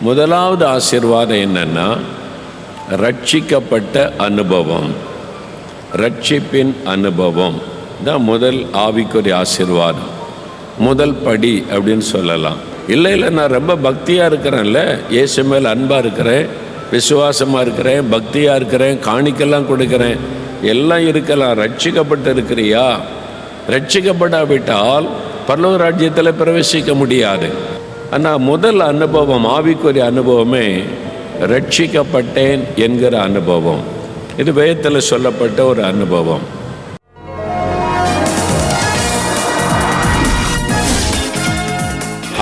முதலாவது ஆசீர்வாதம் என்னென்னா ரட்சிக்கப்பட்ட அனுபவம். ரட்சிப்பின் அனுபவம். தான் முதல் ஆவிக்குரிய ஆசிர்வாதம். முதல் படி அப்படின்னு சொல்லலாம். இல்லை இல்லை நான் ரொம்ப பக்தியாக இருக்கிறேன்ல. இயேசு மேல் அன்பாக இருக்கிறேன். விசுவாசமாக இருக்கிறேன். பக்தியாக இருக்கிறேன். காணிக்கெல்லாம் கொடுக்குறேன். எல்லாம் இருக்கலாம். ரட்சிக்கப்பட்டு இருக்கிறியா? ரட்சிக்கப்படாவிட்டால் பல்லவ ராஜ்யத்தில் பிரவேசிக்க முடியாது. ஆனால் முதல் அனுபவம் ஆவிக்குரிய அனுபவமே ரட்சிக்கப்பட்டேன் என்கிற அனுபவம். இது வேதத்தில் சொல்லப்பட்ட ஒரு அனுபவம்.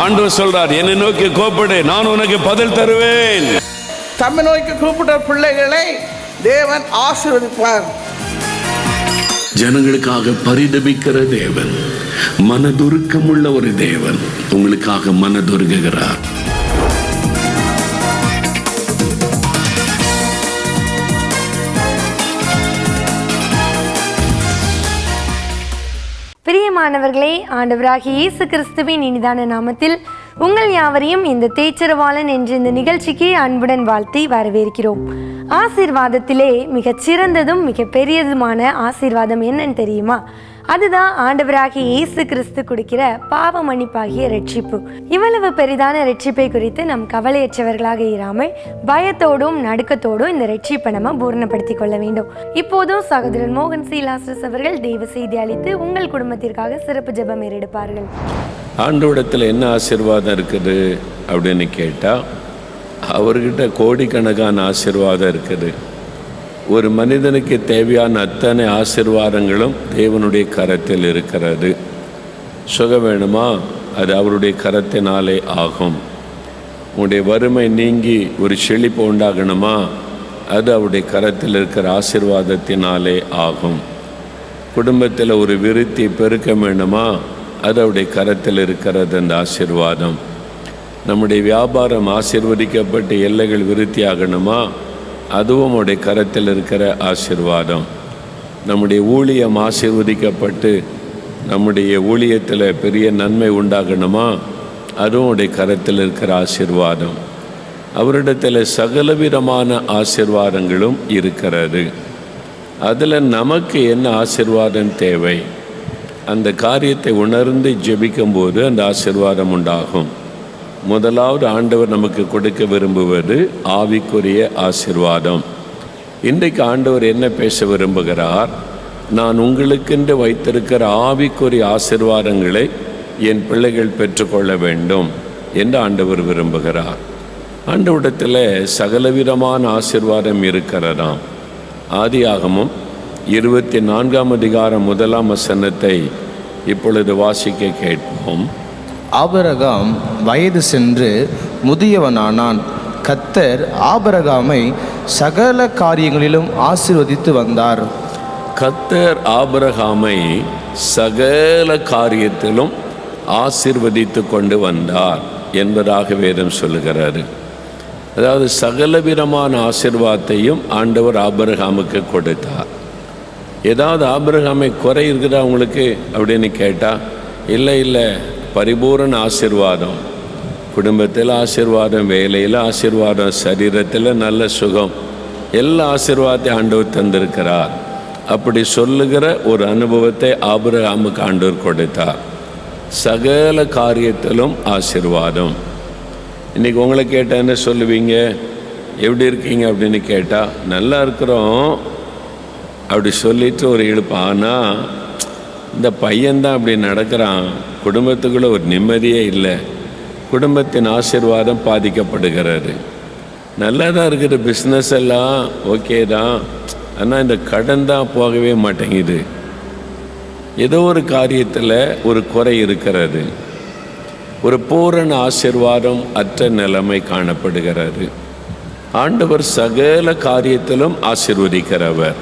ஆண்டவர் சொல்றார் என்னை நோக்கி கோப்படு நான் உனக்கு பதில் தருவேன். தம்மை நோக்கி கூப்பிட்ட பிள்ளைகளை தேவன் ஆசீர்வதிப்பார். ஜனங்களுக்காக பரிதபிக்கிற தேவன். மனதுருக்கமுள்ள ஒரு தேவன் உங்களுக்காக மனதுருகுகிறார். பிரியமானவர்களே ஆண்டவராகிய இயேசு கிறிஸ்துவின் இனிதான நாமத்தில் உங்கள் யாவரையும் இந்த தேச்சரவாளன் என்ற இந்த நிகழ்ச்சிக்கு அன்புடன் வாழ்த்தி வரவேற்கிறோம். ஆசீர்வாதத்திலே மிகச் சிறந்ததும் மிக பெரியதுமான ஆசீர்வாதம் என்னன்னு தெரியுமா? அதுதான் ஆண்டவராகிய இயேசு கிறிஸ்து கொடுக்கிற பாவ மன்னிப்பாகிய ரட்சிப்பு இவ்வளவு பெரிதான ரட்சிப்பை குறித்து நம் கவலையற்றவர்களாக இராமல் பயத்தோடும் நடுக்கத்தோடும் இந்த ரட்சிப்பை நம்ம பூரணப்படுத்திக் கொள்ள வேண்டும். இப்போதும் சகோதரன் மோகன் சீலாசஸ் அவர்கள் தெய்வ செய்தி அளித்து உங்கள் குடும்பத்திற்காக சிறப்பு ஜெபம் ஏறெடுப்பார்கள். ஆண்டவிடத்தில் என்ன ஆசீர்வாதம் இருக்குது அப்படின்னு கேட்டால் அவர்கிட்ட கோடிக்கணக்கான ஆசிர்வாதம் இருக்குது. ஒரு மனிதனுக்கு தேவையான அத்தனை ஆசீர்வாதங்களும் தேவனுடைய கரத்தில் இருக்கிறது. சுகம் வேணுமா? அது அவருடைய கரத்தினாலே ஆகும். உன்னுடைய வறுமை நீங்கி ஒரு செழிப்பு உண்டாகணுமா? அது அவருடைய கரத்தில் இருக்கிற ஆசிர்வாதத்தினாலே ஆகும். குடும்பத்தில் ஒரு விருத்தி பெருக்க வேணுமா? அது அவருடைய கரத்தில் இருக்கிறது அந்த ஆசிர்வாதம். நம்முடைய வியாபாரம் ஆசிர்வதிக்கப்பட்டு எல்லைகள் விருத்தி ஆகணுமா அதுவும் உடைய கரத்தில் இருக்கிற ஆசிர்வாதம். நம்முடைய ஊழியம் ஆசிர்வதிக்கப்பட்டு நம்முடைய ஊழியத்தில் பெரிய நன்மை உண்டாகணுமா? அதுவும் உடைய கரத்தில் இருக்கிற ஆசிர்வாதம். அவரிடத்தில் சகலவிதமான ஆசீர்வாதங்களும் இருக்கிறது. அதில் நமக்கு என்ன ஆசிர்வாதம் தேவை? அந்த காரியத்தை உணர்ந்து ஜெபிக்கும்போது அந்த ஆசிர்வாதம் உண்டாகும். முதலாவது ஆண்டவர் நமக்கு கொடுக்க விரும்புவது ஆவிக்குரிய ஆசீர்வாதம். இன்றைக்கு ஆண்டவர் என்ன பேச விரும்புகிறார்? நான் உங்களுக்கென்று வைத்திருக்கிற ஆவிக்குரிய ஆசிர்வாதங்களை என் பிள்ளைகள் பெற்றுக்கொள்ள வேண்டும் என்று ஆண்டவர் விரும்புகிறார். ஆண்டவரிடத்தில் சகலவிதமான ஆசீர்வாதம் இருக்கிறதாம். ஆதியாகமும் இருபத்தி நான்காம் அதிகாரம் முதலாம் வசனத்தை இப்பொழுது வாசிக்க கேட்போம். ஆபரகாம் வயது சென்று முதியவனானான். கத்தர் ஆபரகாமை சகல காரியங்களிலும் ஆசிர்வதித்து வந்தார். கத்தர் ஆபரகாமை சகல காரியத்திலும் ஆசிர்வதித்து கொண்டு வந்தார் என்பதாக வேதம் சொல்லுகிறாரு அதாவது சகலவிதமான ஆசிர்வாதத்தையும் ஆண்டவர் ஆபரகாமுக்கு கொடுத்தார். ஏதாவது ஆபரகாமை குறை இருக்குதா உங்களுக்கு அப்படின்னு கேட்டால் இல்லை இல்லை பரிபூரண ஆசிர்வாதம். குடும்பத்தில் ஆசீர்வாதம் வேலையில் ஆசிர்வாதம் சரீரத்தில் நல்ல சுகம். எல்லா ஆசிர்வாதத்தையும் ஆண்டவர் தந்திருக்கிறார். அப்படி சொல்லுகிற ஒரு அனுபவத்தை ஆபிரகாமுக்கு ஆண்டவர் கொடுத்தார். சகல காரியத்திலும் ஆசீர்வாதம். இன்றைக்கி உங்களை கேட்டால் என்ன சொல்லுவீங்க? எப்படி இருக்கீங்க அப்படின்னு கேட்டால் நல்லா இருக்கிறோம். அப்படி சொல்லிட்டு ஒரு இழுப்பு. ஆனால் இந்த பையன்தான் அப்படி நடக்கிறான். குடும்பத்துக்குள்ளே ஒரு நிம்மதியே இல்லை. குடும்பத்தின் ஆசீர்வாதம் பாதிக்கப்படுகிறாரு நல்லா தான் இருக்கிற பிஸ்னஸ் எல்லாம் ஓகே தான். ஆனால் இந்த கடன் தான் போகவே மாட்டேங்குது. ஏதோ ஒரு காரியத்தில் ஒரு குறை இருக்கிறது. ஒரு பூரண ஆசீர்வாதம் அற்ற நிலைமை காணப்படுகிறது. ஆண்டவர் சகல காரியத்திலும் ஆசிர்வதிக்கிறவர்.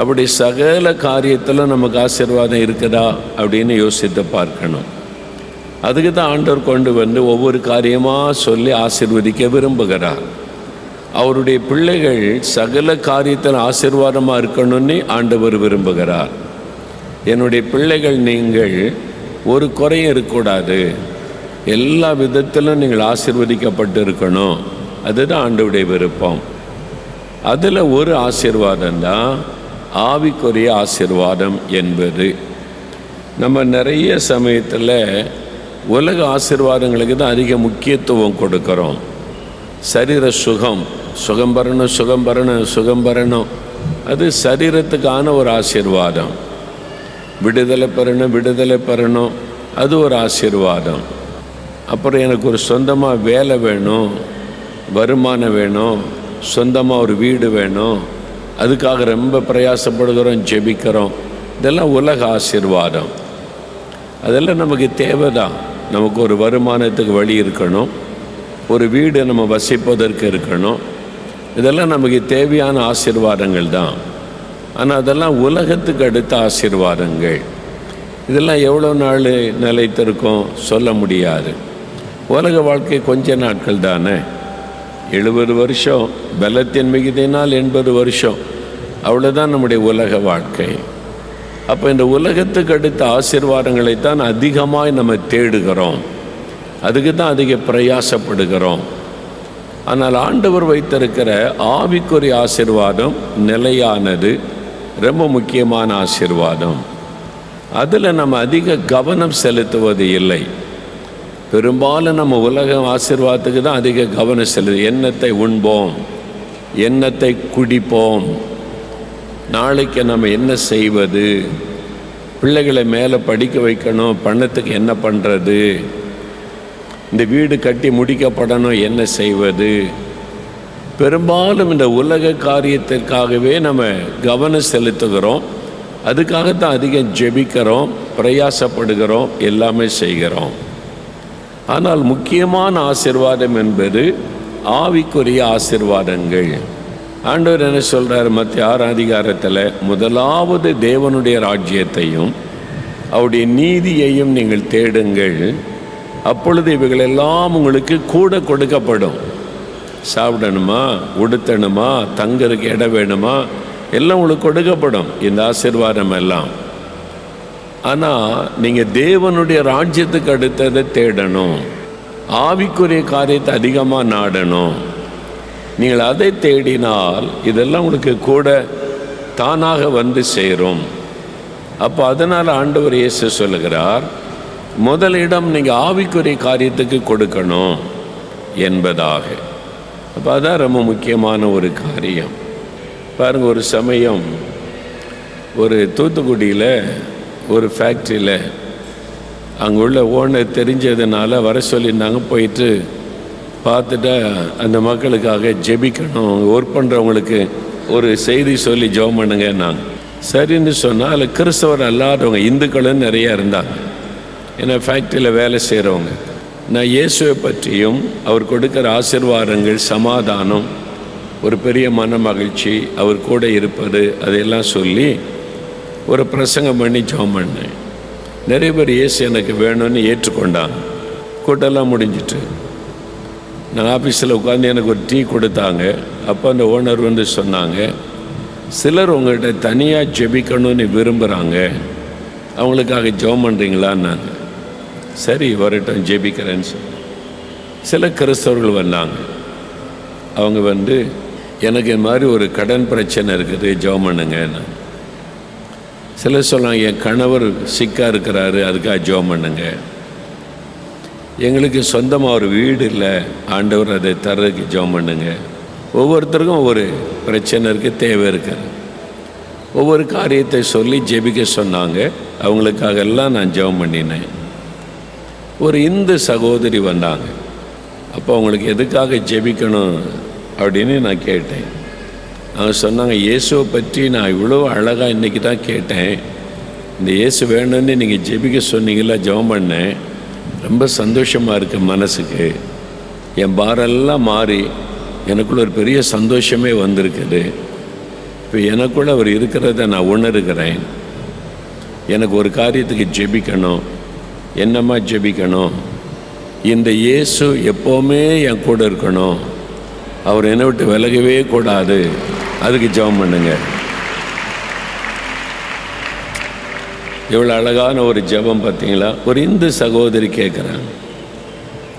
அப்படி சகல காரியத்தில் நமக்கு ஆசீர்வாதம் இருக்குதா அப்படின்னு யோசித்து பார்க்கணும். அதுக்கு தான் ஆண்டவர் கொண்டு வந்து ஒவ்வொரு காரியமாக சொல்லி ஆசிர்வதிக்க விரும்புகிறார். அவருடைய பிள்ளைகள் சகல காரியத்தில் ஆசீர்வாதமாக இருக்கணும்னு ஆண்டவர் விரும்புகிறார். என்னுடைய பிள்ளைகள் நீங்கள் ஒரு குறையும் இருக்கக்கூடாது. எல்லா விதத்திலும் நீங்கள் ஆசீர்வதிக்கப்பட்டு இருக்கணும். அதுதான் ஆண்டவுடைய விருப்பம். அதில் ஒரு ஆசீர்வாதம் தான் ஆவிக்குரிய ஆசிர்வாதம் என்பது. நம்ம நிறைய சமயத்தில் உலக ஆசிர்வாதங்களுக்கு தான் அதிக முக்கியத்துவம் கொடுக்குறோம். சரீர சுகம் சுகம் பரணும் சுகம் பரணும் சுகம் பரணும் அது சரீரத்துக்கான ஒரு ஆசீர்வாதம். விடுதலை பெறணும் விடுதலை பெறணும் அது ஒரு ஆசீர்வாதம். அப்புறம் எனக்கு ஒரு சொந்தமாக வேலை வேணும் வருமானம் வேணும் சொந்தமாக ஒரு வீடு வேணும் அதுக்காக ரொம்ப பிரயாசப்படுகிறோம் ஜெபிக்கிறோம். இதெல்லாம் உலக ஆசீர்வாதம். அதெல்லாம் நமக்கு தேவைதான். நமக்கு ஒரு வருமானத்துக்கு வழி இருக்கணும். ஒரு வீடு நம்ம வசிப்பதற்கு இருக்கணும். இதெல்லாம் நமக்கு தேவையான ஆசிர்வாதங்கள் தான். ஆனால் அதெல்லாம் உலகத்துக்கு அடுத்த ஆசிர்வாதங்கள். இதெல்லாம் எவ்வளோ நாள் நிலைத்திருக்கும் சொல்ல முடியாது. உலக வாழ்க்கை கொஞ்ச நாட்கள் தானே? எழுபது வருஷம் பலத்தின் மிகுதினால் எண்பது வருஷம். அவ்வளோதான் நம்முடைய உலக வாழ்க்கை. அப்போ இந்த உலகத்துக்கு அடுத்த ஆசிர்வாதங்களைத்தான் அதிகமாக நம்ம தேடுகிறோம். அதுக்கு தான் அதிக பிரயாசப்படுகிறோம். ஆனால் ஆண்டவர் வைத்திருக்கிற ஆவிக்குரிய ஆசிர்வாதம் நிலையானது ரொம்ப முக்கியமான ஆசிர்வாதம். அதில் நம்ம அதிக கவனம் செலுத்துவது இல்லை. பெரும்பாலும் நம்ம உலக ஆசிர்வாதத்துக்கு தான் அதிக கவனம் செலுது எண்ணத்தை உண்போம் எண்ணத்தை குடிப்போம். நாளைக்கு நம்ம என்ன செய்வது? பிள்ளைகளை மேலே படிக்க வைக்கணும் பணத்துக்கு என்ன பண்ணுறது இந்த வீடு கட்டி முடிக்கப்படணும் என்ன செய்வது? பெரும்பாலும் இந்த உலக காரியத்திற்காகவே நம்ம கவனம் செலுத்துகிறோம். அதுக்காகத்தான் அதிகம் ஜெபிக்கிறோம் பிரயாசப்படுகிறோம் எல்லாமே செய்கிறோம். ஆனால் முக்கியமான ஆசிர்வாதம் என்பது ஆவிக்குரிய ஆசிர்வாதங்கள். ஆண்டவர் என்ன சொல்கிறார் மத்திய ஆறாம் அதிகாரத்தில்? முதலாவது தேவனுடைய ராஜ்யத்தையும் அவருடைய நீதியையும் நீங்கள் தேடுங்கள். அப்பொழுது இவைகளெல்லாம் உங்களுக்கு கூட கொடுக்கப்படும். சாப்பிடணுமா? உடுத்தணுமா? தங்கறதுக்கு இடம் வேணுமா? எல்லாம் உங்களுக்கு கொடுக்கப்படும். இந்த ஆசீர்வாதம் எல்லாம். ஆனால் நீங்கள் தேவனுடைய ராஜ்யத்துக்கு அடுத்ததை தேடணும். ஆவிக்குரிய காரியத்தை அதிகமாக நாடணும். நீங்கள் அதை தேடினால் இதெல்லாம் உங்களுக்கு கூட தானாக வந்து சேரும். அப்போ அதனால் ஆண்டவர் இயேசு சொல்லுகிறார் முதலிடம் நீங்கள் ஆவிக்குரிய காரியத்துக்கு கொடுக்கணும் என்பதாக. அப்போ அதான் ரொம்ப முக்கியமான ஒரு காரியம். பாருங்கள் ஒரு சமயம் ஒரு தூத்துக்குடியில் ஒரு ஃபேக்ட்ரியில் அங்கே உள்ள ஓனர் தெரிஞ்சதுனால வர சொல்லியிருந்தாங்க போயிட்டு பார்த்துட்டா அந்த மக்களுக்காக ஜெபிக்கணும் ஒர்க் பண்ணுறவங்களுக்கு ஒரு செய்தி சொல்லி ஜெபம் பண்ணுங்க நான் சரின்னு சொன்னால் அதில் கிறிஸ்தவர் அல்லாதவங்க இந்துக்களும் நிறையா இருந்தாங்க. ஏன்னா ஃபேக்ட்ரியில் வேலை செய்கிறவங்க நான் இயேசுவை பற்றியும் அவர் கொடுக்குற ஆசிர்வாதங்கள் சமாதானம் ஒரு பெரிய மன மகிழ்ச்சி அவர் கூட இருப்பது அதையெல்லாம் சொல்லி ஒரு பிரசங்கம் பண்ணி ஜெபம் பண்ணேன் நிறைய பேர் ஏசி எனக்கு வேணும்னு ஏற்றுக்கொண்டாங்க. கூட்டெல்லாம் முடிஞ்சிட்டு. நான் ஆஃபீஸில் உட்காந்து எனக்கு ஒரு டீ கொடுத்தாங்க. அப்போ அந்த ஓனர் வந்து சொன்னாங்க சிலர் உங்கள்கிட்ட தனியாக ஜெபிக்கணும்னு விரும்புகிறாங்க அவங்களுக்காக ஜெபம் பண்ணுறீங்களான்னாங்க சரி வரட்டும் ஜெபிக்கிறேன்னு சில கிறிஸ்தவர்கள் வந்தாங்க. அவங்க வந்து எனக்கு இந்த மாதிரி ஒரு கடன் பிரச்சனை இருக்குது ஜெபம் பண்ணுங்கன்னு சிலர் சொன்னாங்க என் கணவர் சிக்காக இருக்கிறாரு அதுக்காக ஜெபம் பண்ணுங்க. எங்களுக்கு சொந்தமாக ஒரு வீடு இல்லை ஆண்டவர் அதை தர்றதுக்கு ஜெபம் பண்ணுங்க. ஒவ்வொருத்தருக்கும் ஒவ்வொரு பிரச்சனை இருக்குது தேவை இருக்குது ஒவ்வொரு காரியத்தை சொல்லி ஜெபிக்க சொன்னாங்க. அவங்களுக்காக எல்லாம் நான் ஜெபம் பண்ணினேன். ஒரு இந்து சகோதரி வந்தாங்க. அப்போ அவங்களுக்கு எதுக்காக ஜெபிக்கணும் அப்படின்னு நான் கேட்டேன். அவங்க சொன்னாங்க இயேசுவை பற்றி நான் இவ்வளோ அழகாக இன்றைக்கி தான் கேட்டேன். இந்த இயேசு வேணும்னு நீங்கள் ஜெபிக்க சொன்னீங்களா ஜெபம் பண்ணேன். ரொம்ப சந்தோஷமாக இருக்குது மனசுக்கு. என் பாரெல்லாம் மாறி எனக்குள்ள ஒரு பெரிய சந்தோஷமே வந்திருக்குது. இப்போ எனக்குள்ள அவர் இருக்கிறத நான் உணர்கிறேன். எனக்கு ஒரு காரியத்துக்கு ஜெபிக்கணும். என்னம்மா ஜெபிக்கணும்? இந்த இயேசு எப்போவுமே என் கூட இருக்கணும். அவர் என்னை விட்டு விலகவே கூடாது. அதுக்கு ஜெபம் பண்ணுங்க. எவ்வளோ அழகான ஒரு ஜெபம் பார்த்தீங்களா? ஒரு இந்து சகோதரி கேட்குறாங்க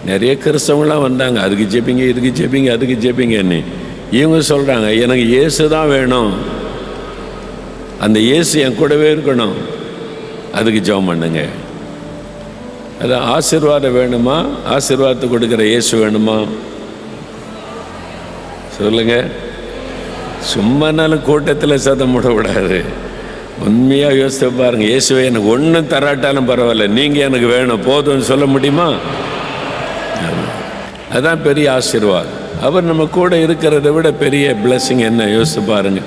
நிறைய கிறிஸ்தவங்களாம் வந்தாங்க. அதுக்கு ஜெபிங்க இதுக்கு ஜெபிங்க அதுக்கு ஜெபிங்கன்னு. இவங்க சொல்கிறாங்க எனக்கு இயேசு தான் வேணும். அந்த இயேசு என் கூடவே இருக்கணும். அதுக்கு ஜெபம் பண்ணுங்க. அது ஆசீர்வாதம் வேணுமா? ஆசீர்வாதத்தை கொடுக்குற இயேசு வேணுமா? சொல்லுங்கள் சும்மானாலும் கூட்டத்தில் சதம் விடக்கூடாது உண்மையாக யோசித்து பாருங்க. இயேசுவை எனக்கு ஒன்றும் தராட்டாலும் பரவாயில்ல. நீங்கள் எனக்கு வேணும். போதும்னு சொல்ல முடியுமா? அதுதான் பெரிய ஆசீர்வாதம். அவர் நம்ம கூட இருக்கிறத விட பெரிய பிளஸ்ஸிங் என்ன? யோசித்து பாருங்க.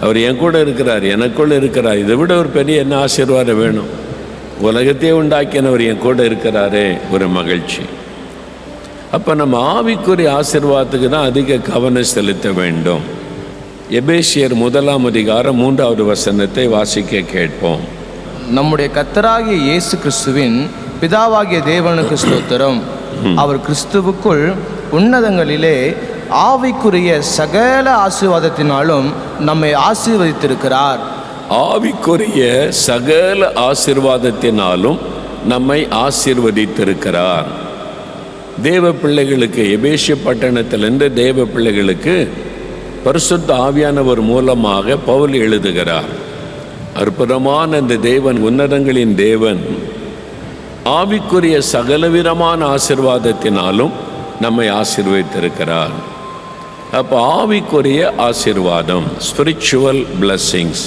அவர் என் கூட இருக்கிறார் எனக்குள்ளே இருக்கிறார். இதை விட ஒரு பெரிய என்ன ஆசீர்வாதம் வேணும்? உலகத்தையே உண்டாக்கினவர் என் கூட இருக்கிறாரே. ஒரு மகிழ்ச்சி. அப்போ நம்ம ஆவிக்குரிய ஆசிர்வாதத்துக்கு தான் அதிக கவனம் செலுத்த வேண்டும். எபேசியர் முதலாம் அதிகாரம் மூன்றாவது வசனத்தை வாசிக்க கேட்போம். நம்முடைய கத்தராகிய இயேசு கிறிஸ்துவின் பிதாவாகிய தேவனுக்கு ஸ்தோத்திரம். அவர் கிறிஸ்துவுக்குள் உன்னதங்களிலே ஆவிக்குரிய சகல ஆசீர்வாதத்தினாலும் நம்மை ஆசீர்வதித்திருக்கிறார். ஆவிக்குரிய சகல ஆசீர்வாதத்தினாலும் நம்மை ஆசீர்வதித்திருக்கிறார். தேவ பிள்ளைகளுக்கு எபேசிய பட்டணத்திலிருந்து தேவ பிள்ளைகளுக்கு பரிசுத்த ஆவியானவர் மூலமாக பவுல் எழுதுகிறார் அற்புதமான அந்த தேவன் உன்னதங்களின் தேவன். ஆவிக்குரிய சகலவிதமான ஆசிர்வாதத்தினாலும் நம்மை ஆசிர்வதித்திருக்கிறார். அப்போ ஆவிக்குரிய ஆசீர்வாதம் ஸ்பிரிச்சுவல் பிளஸ்ஸிங்ஸ்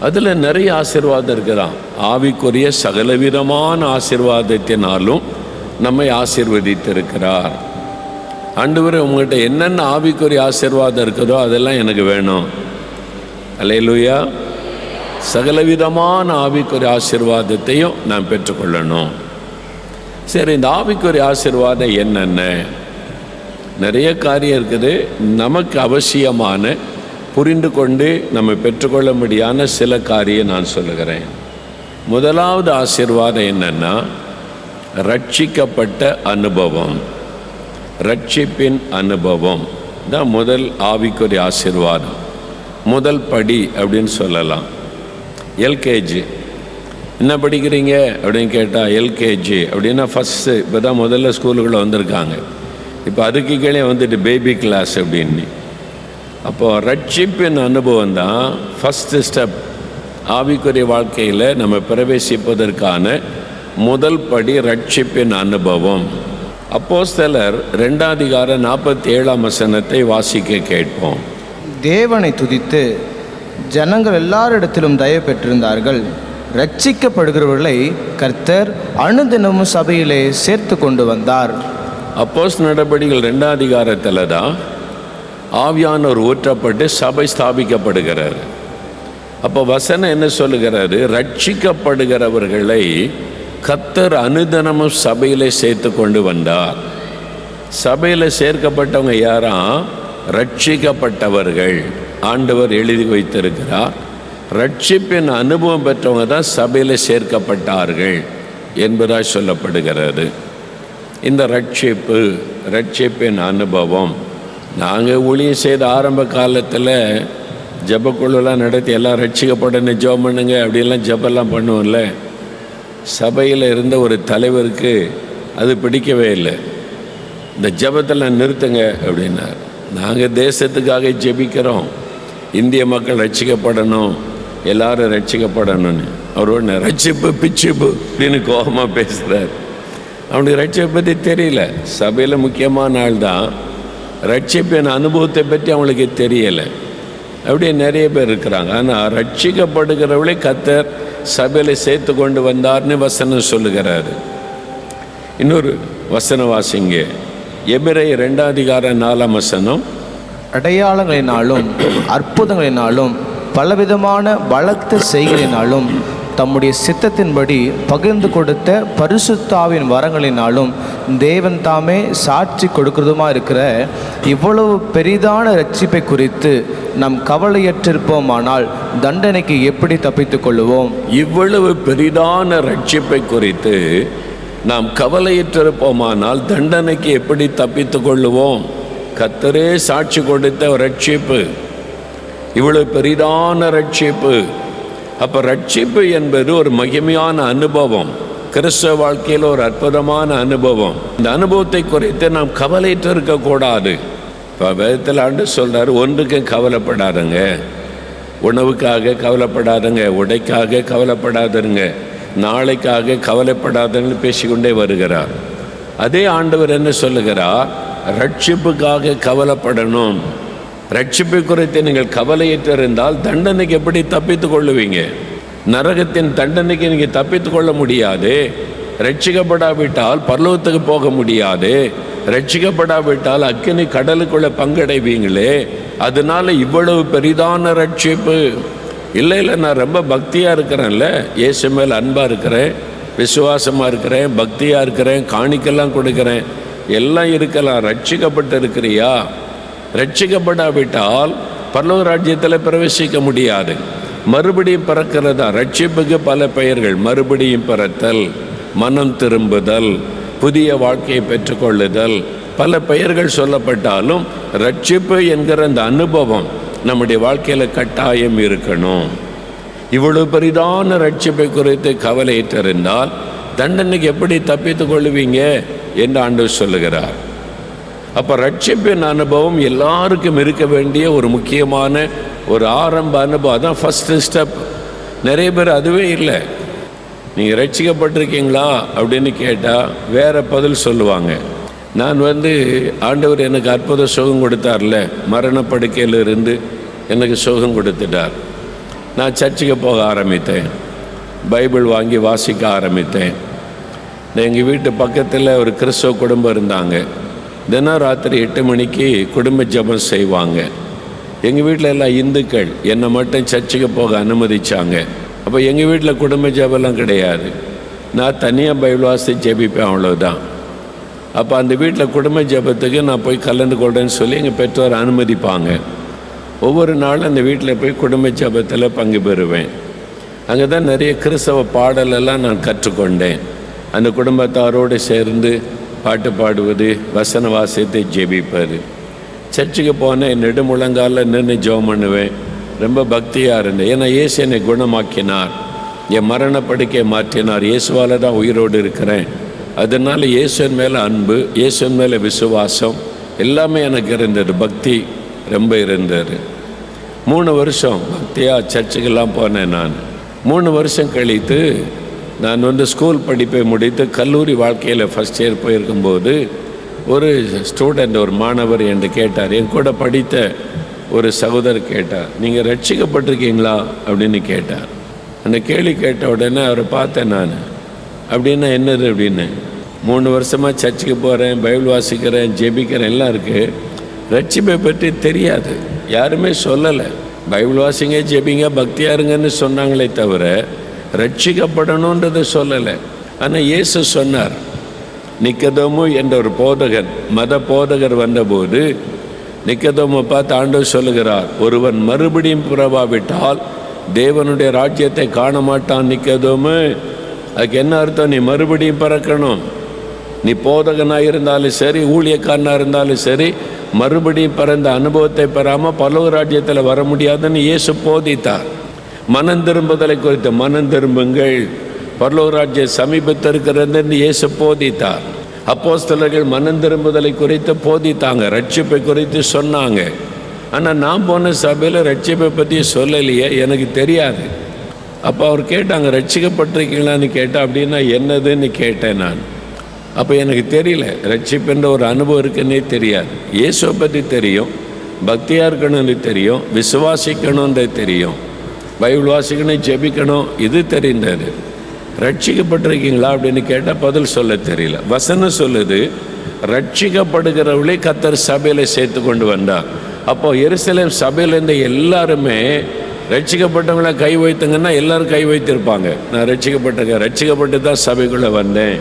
அதில் நிறைய ஆசீர்வாதம் இருக்கிறான். ஆவிக்குரிய சகலவிதமான ஆசீர்வாதத்தினாலும் நம்மை ஆசிர்வதித்திருக்கிறார். ஆண்டவர் உங்கள்கிட்ட என்னென்ன ஆவிக்குரிய ஆசீர்வாதம் இருக்குதோ அதெல்லாம் எனக்கு வேணும். அலையலூயா சகலவிதமான ஆவிக்குரிய ஆசீர்வாதத்தையும் நான் பெற்றுக்கொள்ளணும். சரி இந்த ஆவிக்குரிய ஆசீர்வாதம் என்னென்ன? நிறைய காரியம் இருக்குது. நமக்கு அவசியமான புரிந்து கொண்டு நம்ம பெற்றுக்கொள்ள முடியாத சில காரியம் நான் சொல்லுகிறேன். முதலாவது ஆசீர்வாதம் என்னென்னா ரட்சிக்கப்பட்ட அனுபவம். ரட்சிப்பின் அனுபவம். தான் முதல் ஆவிக்குரிய ஆசீர்வாதம். முதல் படி அப்படின்னு சொல்லலாம். எல்கேஜி. என்ன படிக்கிறீங்க? அப்படின்னு கேட்டால் எல்கேஜி. அப்படின்னா ஃபஸ்ட்டு இப்போ தான் முதல்ல ஸ்கூலுக்குள்ளே வந்திருக்காங்க. இப்போ அதுக்கு கீழே வந்துட்டு பேபி கிளாஸ் அப்படின்னு. அப்போது ரட்சிப்பின் அனுபவம் தான் ஃபஸ்ட்டு ஸ்டெப் ஆவிக்குரிய வாழ்க்கையில் நம்ம பிரவேசிப்பதற்கான முதல் படி ரட்சிப்பின் அனுபவம். அப்போஸ்தலர் ரெண்டாதிகார நாற்பத்தி ஏழாம் வசனத்தை வாசிக்க கேட்போம். தேவனை துதித்து ஜனங்கள் எல்லாரிடத்திலும் தயவு பெற்றிருந்தார்கள். ரட்சிக்கப்படுகிறவர்களை கர்த்தர் அனுதினமும் சபையிலே சேர்த்து கொண்டு வந்தார். அப்போஸ் நடபடிகள் ரெண்டாம் அதிகாரத்தில் தான் ஆவியானவர் ஊற்றப்பட்டு சபை ஸ்தாபிக்கப்படுகிறார். அப்போ வசனம் என்ன சொல்லுகிறாரு ரட்சிக்கப்படுகிறவர்களை கத்தர் அனுதனமும் சபையில் சேர்த்து கொண்டு வந்தார். சபையில் சேர்க்கப்பட்டவங்க யாரா? ரட்சிக்கப்பட்டவர்கள். ஆண்டவர் எழுதி வைத்திருக்கிறார். ரட்சிப்பின் அனுபவம் பெற்றவங்க தான் சபையில் சேர்க்கப்பட்டார்கள் என்பதாய் சொல்லப்படுகிறது. இந்த ரட்சிப்பு ரட்சிப்பின் அனுபவம். நாங்கள் ஊழியம் செய்த ஆரம்ப காலத்தில் ஜபக்குழுலாம் நடத்தி எல்லாம் ரட்சிக்கப்படணும் ஜெபம் பண்ணுங்க அப்படிலாம் ஜபெல்லாம் பண்ணுவோம்ல. சபையில் இருந்த ஒரு தலைவருக்கு அது பிடிக்கவே இல்லை. இந்த ஜெபத்தில் நிறுத்துங்க அப்படின்னார். நாங்கள் தேசத்துக்காக ஜெபிக்கிறோம். இந்திய மக்கள் ரட்சிக்கப்படணும். எல்லாரும் ரட்சிக்கப்படணும்னு. அவர் ஒன்று ரட்சிப்பு பிச்சிப்பு அப்படின்னு கோபமாக பேசுகிறார் அவனுக்கு ரட்சிப்பை பற்றி தெரியல. சபையில் முக்கியமான ஆள் தான் ரட்சிப்பின் அனுபவத்தை பற்றி அவங்களுக்கு தெரியலை. அப்படியே நிறைய பேர் இருக்கிறாங்க. ஆனால் ரட்சிக்கப்படுகிறவளே கத்தர். சபையில் சேர்த்து கொண்டு வந்தார்னு வசனம் சொல்லுகிறாரு. இன்னொரு வசன வாசிங்க. எபிரை ரெண்டாதிகார நாலாம் வசனம். அடையாளங்களினாலும் அற்புதங்களினாலும் பலவிதமான பலத்த செய்களினாலும் தம்முடைய சித்தத்தின்படி பகிர்ந்து கொடுத்த பரிசுத்தாவின் வரங்களினாலும் தேவன் தாமே சாட்சி கொடுக்கிறதுமா இருக்கிற இவ்வளவு பெரிதான ரட்சிப்பை குறித்து நம் கவலையற்றிருப்போமானால் தண்டனைக்கு எப்படி தப்பித்துக் கொள்ளுவோம்? இவ்வளவு பெரிதான ரட்சிப்பை குறித்து நாம் கவலையற்றிருப்போமானால் தண்டனைக்கு எப்படி தப்பித்துக் கொள்ளுவோம்? கத்தரே சாட்சி கொடுத்த ரட்சிப்பு இவ்வளவு பெரிதான ரட்சிப்பு அப்போ ரட்சிப்பு என்பது ஒரு மகிமையான அனுபவம். கிறிஸ்தவ வாழ்க்கையில் ஒரு அற்புதமான அனுபவம். இந்த அனுபவத்தை குறித்து நாம் கவலைட்டு இருக்கக்கூடாது இப்போ வேதத்தில் ஆண்டு சொல்றாரு ஒன்றுக்கும் கவலைப்படாதுங்க. உணவுக்காக கவலைப்படாதுங்க உடைக்காக கவலைப்படாதுங்க நாளைக்காக கவலைப்படாதுன்னு பேசிக்கொண்டே வருகிறார். அதே ஆண்டவர் என்ன சொல்லுகிறார்? ரட்சிப்புக்காக கவலைப்படணும். ரட்சிப்பு குறித்து நீங்கள் கவலையிட்டிருந்தால் தண்டனைக்கு எப்படி தப்பித்து கொள்ளுவீங்க? நரகத்தின் தண்டனைக்கு நீங்கள் தப்பித்து கொள்ள முடியாது. ரட்சிக்கப்படாவிட்டால் பர்லவத்துக்கு போக முடியாது. ரட்சிக்கப்படாவிட்டால் அக்கினி கடலுக்குள்ள பங்கடைவீங்களே. அதனால இவ்வளவு பெரிதான ரட்சிப்பு. இல்லை இல்லை நான் ரொம்ப பக்தியாக இருக்கிறேன்ல. இயேசு மேல் அன்பாக இருக்கிறேன். விசுவாசமாக இருக்கிறேன். பக்தியாக இருக்கிறேன். காணிக்கெல்லாம் கொடுக்குறேன். எல்லாம் இருக்கலாம். ரட்சிக்கப்பட்டு இருக்கிறியா ரட்சிக்கப்படாவிட்டால் பரலோக ராஜ்யத்தில் பிரவேசிக்க முடியாது. மறுபடியும் பிறக்கிறதா? ரட்சிப்புக்கு பல பெயர்கள். மறுபடியும் பிறத்தல் மனம் திரும்புதல் புதிய வாழ்க்கையை பெற்றுக்கொள்ளுதல் பல பெயர்கள் சொல்லப்பட்டாலும் ரட்சிப்பு என்கிற அந்த அனுபவம் நம்முடைய வாழ்க்கையில் கட்டாயம் இருக்கணும். இவ்வளவு பெரிதான ரட்சிப்பை குறித்து கவலையிட்டிருந்தால் தண்டனைக்கு எப்படி தப்பித்துக் கொள்ளுவீங்க? என்று ஆண்டு சொல்லுகிறார். அப்போ ரட்சிப்பின் அனுபவம் எல்லாருக்கும் இருக்க வேண்டிய ஒரு முக்கியமான ஒரு ஆரம்ப அனுபவம். அதான் ஃபஸ்ட்டு ஸ்டெப் நிறைய பேர் அதுவே இல்லை. நீங்கள் ரட்சிக்கப்பட்டிருக்கீங்களா அப்படின்னு கேட்டால் வேற பதில் சொல்லுவாங்க. நான் வந்து ஆண்டவர் எனக்கு அற்புத சுகம் கொடுத்தார்ல. மரணப்படுக்கையிலிருந்து எனக்கு சுகம் கொடுத்துட்டார். நான் சர்ச்சுக்கு போக ஆரம்பித்தேன். பைபிள் வாங்கி வாசிக்க ஆரம்பித்தேன். எங்கள் வீட்டு பக்கத்தில் ஒரு கிறிஸ்தவ குடும்பம் இருந்தாங்க. தினம் ராத்திரி எட்டு மணிக்கு குடும்ப ஜபம் செய்வாங்க. எங்கள் வீட்டில் எல்லாம் இந்துக்கள் என்னை மட்டும் சர்ச்சுக்கு போக அனுமதித்தாங்க அப்போ எங்கள் வீட்டில் குடும்ப ஜெபம்லாம் கிடையாது. நான் தனியாக பைபிள் வாசி ஜெபிப்பேன் அவ்வளோதான் அப்போ அந்த வீட்டில் குடும்ப ஜெபத்துக்கு நான் போய் கலந்து கொள்கிறேன்னு சொல்லி எங்கள் பெற்றோர் அனுமதிப்பாங்க. ஒவ்வொரு நாளும் அந்த வீட்டில் போய் குடும்ப ஜெபத்தில் பங்கு பெறுவேன். அங்கே தான் நிறைய கிறிஸ்தவ பாடலெல்லாம் நான் கற்றுக்கொண்டேன். அந்த குடும்பத்தாரோடு சேர்ந்து பாட்டு பாடுவது வசன வாசியத்தை ஜெபிப்பார் சர்ச்சுக்கு போனேன் நெடுமுழங்கால நின்று ஜெபம் பண்ணுவேன். ரொம்ப பக்தியாக இருந்தேன். ஏன்னா இயேசு என்னை குணமாக்கினார். என் மரணப்படுக்கை மாற்றினார். இயேசுவால் தான் உயிரோடு இருக்கிறேன். அதனால் இயேசுவின் மேலே அன்பு இயேசுவின் மேலே விசுவாசம் எல்லாமே எனக்கு இருந்தது. பக்தி ரொம்ப இருந்தது. மூணு வருஷம் பக்தியாக சர்ச்சுக்கெல்லாம் போனேன் நான். மூணு வருஷம் கழித்து நான் வந்து ஸ்கூல் படிப்பை முடித்து கல்லூரி வாழ்க்கையில் ஃபஸ்ட் இயர் போயிருக்கும்போது ஒரு ஸ்டூடெண்ட் ஒரு மாணவர் என்று கேட்டார். என் கூட படித்த ஒரு சகோதரர் கேட்டார் நீங்கள் ரட்சிக்கப்பட்டிருக்கீங்களா? அப்படின்னு கேட்டார். அந்த கேள்வி கேட்ட உடனே அவரை பார்த்தேன் நான். அப்படின்னா என்னது? அப்படின்னு. மூணு வருஷமாக சர்ச்சுக்கு போகிறேன் பைபிள் வாசிக்கிறேன் ஜெபிக்கிறேன் எல்லாம் இருக்குது ரட்சிப்பை பற்றி தெரியாது. யாருமே சொல்லலை. பைபிள் வாசிங்க ஜெபிங்க பக்தியாருங்கன்னு சொன்னாங்களே தவிர ரட்சிக்கப்படணுன்றதை சொல்லலை. ஆனால் இயேசு சொன்னார் நிக்கதோமு என்ற ஒரு போதகர் மத போதகர் வந்தபோது நிக்கதோமு பார்த்து ஆண்டவர் சொல்லுகிறார் ஒருவன் மறுபடியும் புறவாவிட்டால் தேவனுடைய ராஜ்யத்தை காண மாட்டான் நிக்கதோமு. அதுக்கு என்ன அர்த்தம்? நீ மறுபடியும் பிறக்கணும். நீ போதகனாக இருந்தாலும் சரி ஊழியக்காரனாக இருந்தாலும் சரி மறுபடியும் பிறந்த அனுபவத்தை பெறாமல் பல்லவ ராஜ்யத்தில் வர முடியாதுன்னு இயேசு போதித்தார். மனம் திரும்புதலை குறித்து மனம் திரும்புங்கள். பரலோராஜ்ய சமீபத்திருக்கிறது சமீபத்தில் இயேசு போதித்தார். அப்போஸ்தலர்கள் மனம் திரும்புதலை குறித்து போதித்தாங்க ரட்சிப்பை குறித்து சொன்னாங்க. ஆனால் நான் போன சபையில் ரட்சிப்பை பற்றி சொல்லலையே எனக்கு தெரியாது. அப்போ அவர் கேட்டாங்க ரட்சிக்கப்பட்டிருக்கீங்களான்னு கேட்டால் அப்படின்னா என்னதுன்னு கேட்டேன் நான். அப்போ எனக்கு தெரியல ரட்சிப்புன்ற ஒரு அனுபவம் இருக்குன்னே தெரியாது. இயேசுவை பற்றி தெரியும் பக்தியாக இருக்கணும்னு தெரியும் விசுவாசிக்கணுன்றது தெரியும். பைபிள் வாசிக்கணும் ஜெபிக்கணும் இது தெரிந்தது. ரட்சிக்கப்பட்டிருக்கீங்களா அப்படின்னு கேட்டால் பதில் சொல்ல தெரியல. வசனம் சொல்லுது ரட்சிக்கப்படுகிறவளே கத்தர் சபையில் சேர்த்து கொண்டு வந்தார். அப்போ எருசலேம் சபையில் இருந்த எல்லாருமே ரட்சிக்கப்பட்டவங்கள கை வைத்துங்கன்னா எல்லாரும் கை வைத்திருப்பாங்க. நான் ரட்சிக்கப்பட்டிருக்கேன் ரட்சிக்கப்பட்டு தான் சபைக்குள்ளே வந்தேன்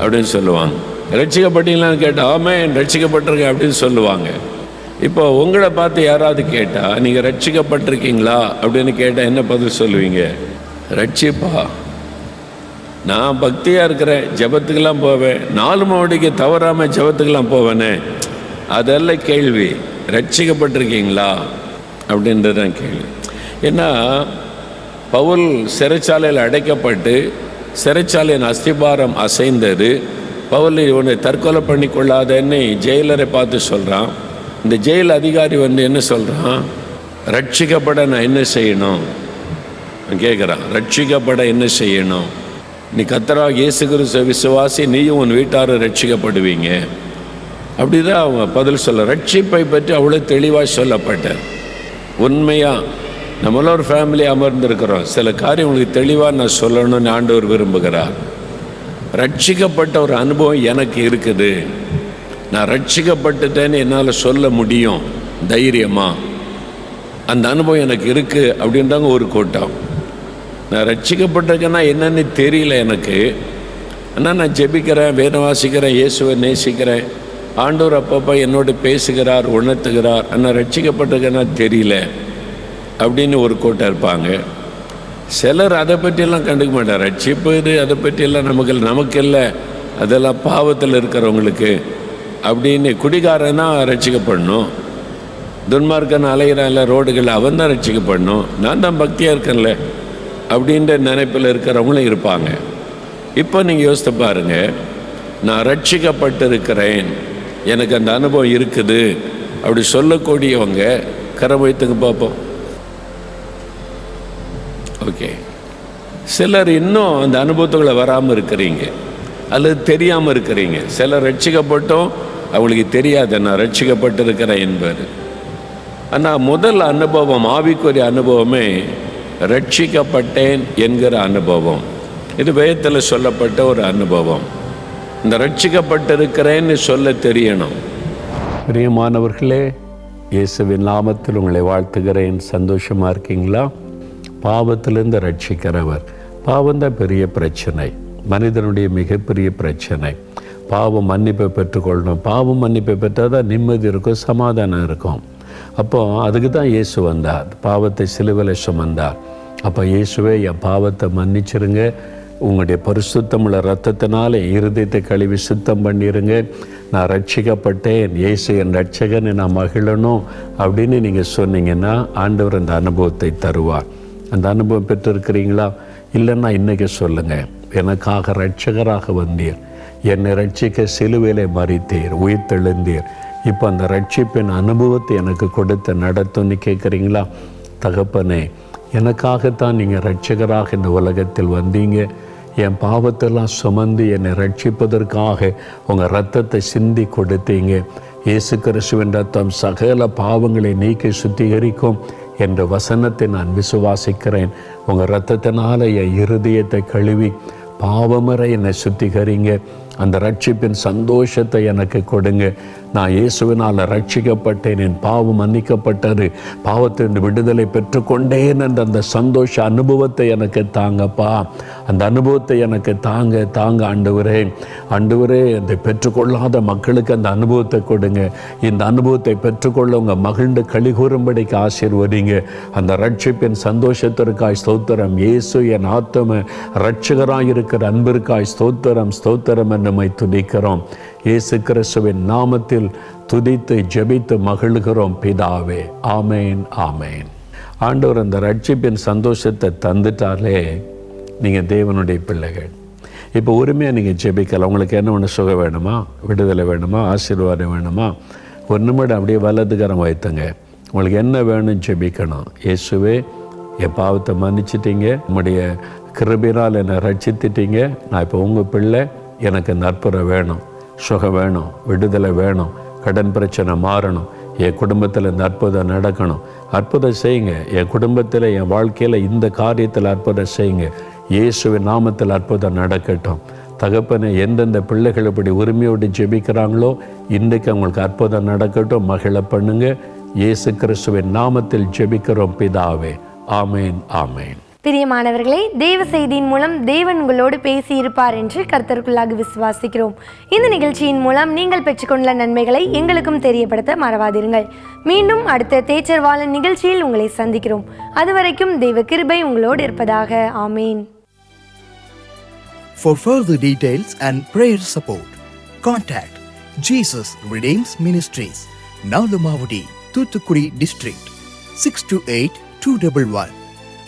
அப்படின்னு சொல்லுவாங்க. ரட்சிக்கப்பட்டீங்களான்னு கேட்டால் ஆமே ரட்சிக்கப்பட்டிருக்கேன் அப்படின்னு சொல்லுவாங்க. இப்போ உங்களை பார்த்து யாராவது கேட்டால் நீங்கள் ரட்சிக்கப்பட்டிருக்கீங்களா? அப்படின்னு கேட்டால் என்ன பதில் சொல்லுவீங்க? ரட்சிப்பா. நான் பக்தியாக இருக்கிறேன் ஜெபத்துக்கெல்லாம் போவேன். நாலு மாவடிக்கு தவறாமல் ஜபத்துக்கெல்லாம் போவேனே. அதெல்லாம் கேள்வி ரட்சிக்கப்பட்டிருக்கீங்களா? அப்படின்றது தான் கேள்வி. ஏன்னா பவுல் சிறைச்சாலையில் அடைக்கப்பட்டு சிறைச்சாலையின் அஸ்திபாரம் அசைந்தது. பவுல் இவனை தற்கொலை பண்ணி கொள்ளாதன்னு ஜெயிலரை பார்த்து சொல்கிறான் இந்த ஜெயில் அதிகாரி வந்து என்ன சொல்கிறான் ரட்சிக்கப்பட நான் என்ன செய்யணும்? கேட்குறான் ரட்சிக்கப்பட என்ன செய்யணும்? நீ கத்தரா இயேசு விசுவாசி நீயும் உன் வீட்டாரும் ரட்சிக்கப்படுவீங்க. அப்படிதான் அவன் பதில் சொல்ல ரட்சிப்பை பற்றி அவ்வளோ தெளிவாக சொல்லப்பட்டார் உண்மையாக நம்மள ஒரு ஃபேமிலி அமர்ந்திருக்கிறோம். சில காரியம் உங்களுக்கு தெளிவாக நான் சொல்லணும்னு ஆண்டவர் விரும்புகிறார். ரட்சிக்கப்பட்ட ஒரு அனுபவம் எனக்கு இருக்குது. நான் ரட்சிக்கப்பட்டுட்டேன்னு என்னால் சொல்ல முடியும். தைரியமாக அந்த அனுபவம் எனக்கு இருக்குது அப்படின்றாங்க ஒரு கூட்டம். நான் ரட்சிக்கப்பட்டிருக்கேன்னா என்னன்னு தெரியல எனக்கு. ஆனால் நான் ஜெபிக்கிறேன் வேதம் வாசிக்கிறேன் இயேசுவை நேசிக்கிறேன். ஆண்டோர் அப்பப்போ என்னோடு பேசுகிறார் உணர்த்துகிறார். ஆனால் ரட்சிக்கப்பட்டிருக்கேன்னா தெரியல அப்படின்னு ஒரு கூட்டம் இருப்பாங்க. சிலர் அதை பற்றியெல்லாம் கண்டுக்க மாட்டார். ரட்சிப்பு இது அதை பற்றியெல்லாம் நமக்கு நமக்கு இல்லை. அதெல்லாம் பாவத்தில் இருக்கிறவங்களுக்கு அப்படின்னு குடிகாரனா ரட்சிக்கப்படணும். துன்மார்க்கன் அலைகிறான்ல ரோடுகள் அவன் தான் ரட்சிக்கப்படணும். நான் தான் பக்தியாக இருக்கேன்ல அப்படின்ற நினைப்பில் இருக்கிறவங்களும் இருப்பாங்க. இப்போ நீங்கள் யோசித்து பாருங்க நான் ரட்சிக்கப்பட்டிருக்கிறேன் எனக்கு அந்த அனுபவம் இருக்குது அப்படி சொல்லக்கூடியவங்க கரம் வைத்துங்க பார்ப்போம். ஓகே. சிலர் இன்னும் அந்த அனுபவத்துக்குள்ள வராமல் இருக்கிறீங்க அல்லது தெரியாமல் இருக்கிறீங்க. சிலர் ரட்சிக்கப்பட்டோம் அவளுக்கு தெரியாது நான் ரட்சிக்கப்பட்டிருக்கிறேன் என்பார். ஆனால் முதல் அனுபவம் ஆவிக்குரிய அனுபவமே ரட்சிக்கப்பட்டேன் என்கிற அனுபவம். இது வேதத்தில் சொல்லப்பட்ட ஒரு அனுபவம். இந்த ரட்சிக்கப்பட்டிருக்கிறேன்னு சொல்ல தெரியணும். பிரியமானவர்களே இயேசுவின் நாமத்தில் உங்களை வாழ்த்துகிறேன். சந்தோஷமாக இருக்கீங்களா? பாவத்திலிருந்து ரட்சிக்கிறவர். பாவம் தான் பெரிய பிரச்சனை. மனிதனுடைய மிகப்பெரிய பிரச்சனை. பாவம் மன்னிப்பை பெற்றுக்கொள்ளணும். பாவம் மன்னிப்பை பெற்றால் தான் நிம்மதி இருக்கும் சமாதானம் இருக்கும். அப்போ அதுக்கு தான் இயேசு வந்தார். பாவத்தை சிலுவலை சுமந்தார். அப்போ இயேசுவே என் பாவத்தை மன்னிச்சிருங்க. உங்களுடைய பரிசுத்தமுள்ள ரத்தத்தினால இருதயத்தை கழுவி சுத்தம் பண்ணிடுங்க நான் ரட்சிக்கப்பட்டேன் இயேசு என் ரட்சகனை நான் மகிழணும் அப்படின்னு நீங்கள் சொன்னீங்கன்னா ஆண்டவர் அந்த அனுபவத்தை தருவார். அந்த அனுபவம் பெற்றிருக்கிறீங்களா? இல்லைன்னா இன்றைக்கி சொல்லுங்கள் எனக்காக ரட்சகராக வந்தீர். என்னை ரட்சிக்க சிலுவையிலே மறித்தீர் உயிர்த்தெழுந்தீர். இப்போ அந்த ரட்சிப்பின் அனுபவத்தை எனக்கு கொடுத்து நடத்தும்னு கேட்குறீங்களா? தகப்பனே எனக்காகத்தான் நீங்கள் ரட்சகராக இந்த உலகத்தில் வந்தீங்க. என் பாவத்தெல்லாம் சுமந்து என்னை ரட்சிப்பதற்காக உங்கள் ரத்தத்தை சிந்தி கொடுத்தீங்க. இயேசு கிறிஸ்துவின் ரத்தம் சகல பாவங்களை நீக்கி சுத்திகரிக்கும் என்ற வசனத்தை நான் விசுவாசிக்கிறேன். உங்கள் ரத்தத்தினால என் இருதயத்தை கழுவி பாவமறை என்னை சுத்திகரிங்க. அந்த ரட்சிப்பின் சந்தோஷத்தை எனக்கு கொடுங்க. நான் இயேசுவினால் ரட்சிக்கப்பட்டேன். என் பாவம் மன்னிக்கப்பட்டது. பாவத்தின் விடுதலை பெற்றுக்கொண்டேன் என்ற அந்த சந்தோஷ அனுபவத்தை எனக்கு தாங்கப்பா. அந்த அனுபவத்தை எனக்கு தாங்க தாங்க ஆண்டவரே. ஆண்டவரே அதை பெற்றுக்கொள்ளாத மக்களுக்கு அந்த அனுபவத்தை கொடுங்க. இந்த அனுபவத்தை பெற்றுக்கொள்ள உங்கள் மகிழ்ந்து கழிகூறும்படிக்கு ஆசீர்வதிங்க. அந்த ரட்சிப்பின் சந்தோஷத்திற்காய் ஸ்தோத்திரம். இயேசு என் ஆத்தம ரட்சகராயிருக்கிற அன்பிற்காய் ஸ்தோத்திரம் ஸ்தோத்திரம் என்னமை துதிக்கிறோம். இயேசு கிறிஸ்துவின் நாமத்தில் துதித்து ஜெபித்து மகிழ்கிறோம் பிதாவே. ஆமேன் ஆமேன். ஆண்டவர் அந்த ரட்சிப்பின் சந்தோஷத்தை தந்துட்டாலே நீங்கள் தேவனுடைய பிள்ளைகள். இப்போ உரிமையாக நீங்கள் ஜெபிக்கலாம். உங்களுக்கு என்ன ஒன்று சுகம் வேணுமா? விடுதலை வேணுமா? ஆசீர்வாதம் வேணுமா? ஒரு நிமிடம் அப்படியே வலதுகரம் வைத்துங்க. உங்களுக்கு என்ன வேணும் ஜெபிக்கணும். இயேசுவே என் பாவத்தை மன்னிச்சிட்டீங்க. உங்களுடைய கிருபினால் என்னை ரட்சித்திட்டீங்க. நான் இப்போ உங்கள் பிள்ளை. எனக்கு நற்புறம் வேணும் சுகம் வேணும் விடுதலை வேணும் கடன் பிரச்சனை மாறணும் என் குடும்பத்தில் இந்த அற்புதம் நடக்கணும். அற்புதம் செய்யுங்க. என் குடும்பத்தில் என் வாழ்க்கையில் இந்த காரியத்தில் அற்புதம் செய்யுங்க. இயேசுவின் நாமத்தில் அற்புதம் நடக்கட்டும். தகப்பனை எந்தெந்த பிள்ளைகள் இப்படி உரிமையோடு ஜெபிக்கிறாங்களோ இன்றைக்கு அவங்களுக்கு அற்புதம் நடக்கட்டும். மகிழ பண்ணுங்க. இயேசு கிறிஸ்துவின் நாமத்தில் ஜெபிக்கிறோம் பிதாவே. ஆமேன் ஆமேன். பிரியமானவர்களே தேவ செய்தியின் மூலம் தேவன் உங்களோடு பேசி இருப்பார் என்று கர்த்தருக்குள்ளாக விசுவாசிக்கிறோம். இந்த நிகழ்ச்சியின் மூலம் நீங்கள் பெற்றுக்கொண்ட நன்மைகளை எங்களுக்கும் தெரியப்படுத்த மறவாதிருங்கள். மீண்டும் அடுத்த தேச்சர்வாளன் நிகழ்ச்சியில் உங்களை சந்திக்கிறோம். அதுவரைக்கும் தெய்வ கிருபை உங்களோடு இருப்பதாக. ஆமீன். For further details and prayer support, contact Jesus Redeems Ministries, Nalumavudi, Thuthukudi District, 628 211.